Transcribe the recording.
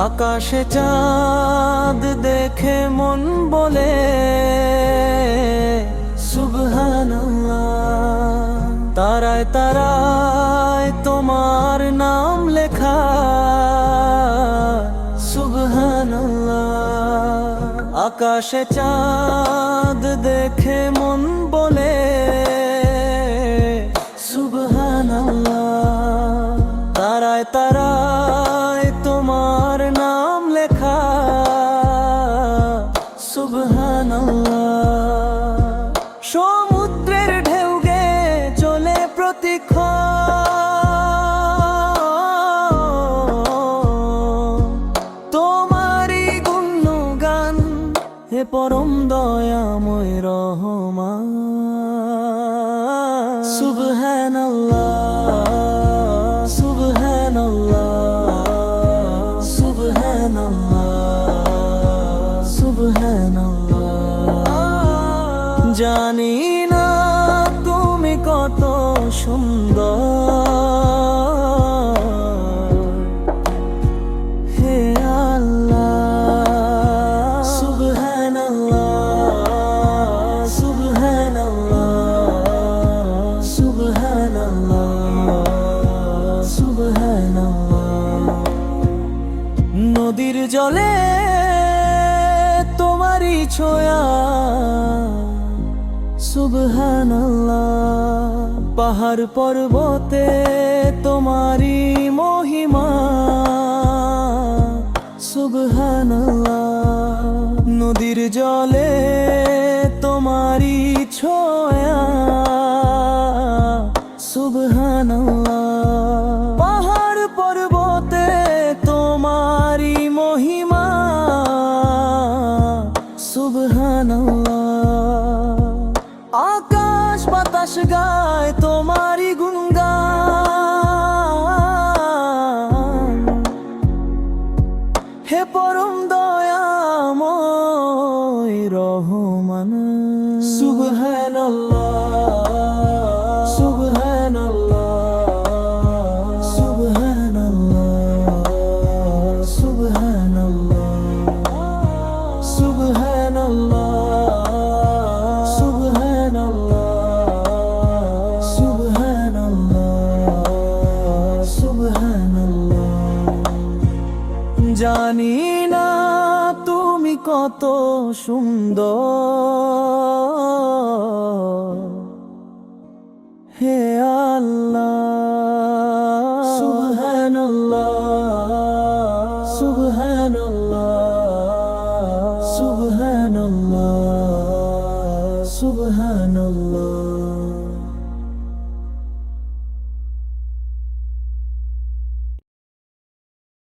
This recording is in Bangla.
আকাশে চাঁদ দেখে মন বলে তারায় তারায় তোমার নাম লেখা আকাশে চাঁদ দেখে মন বলে তোমারি গুণ গান হে পরম শুভ রহমা শুভ সুবহানাল্লাহ শুভ সুবহানাল্লাহ। জানি না সুন্দর। হে আল্লাহ। সুবহান আল্লাহ সুবহান আল্লাহ সুবহান আল্লাহ নদীর জলে তোমারই ছোঁয়া। সুবহানাল্লাহ পাহাড় পর্বতে তোমারি মহিমা। সুবহানাল্লাহ নদীর জলে তোমারি ছোয়া। সুবহানাল্লাহ। আকাশ গায় তোমারই গুঙ্গা হে পরম দয়াময় রহমান। সুবহানাল্লাহ। জানি না তুমি কত সুন্দর। হে আল্লাহ। সুবহানাল্লাহ। সুবহানাল্লাহ। সুবহানাল্লাহ। সুবহানাল্লাহ।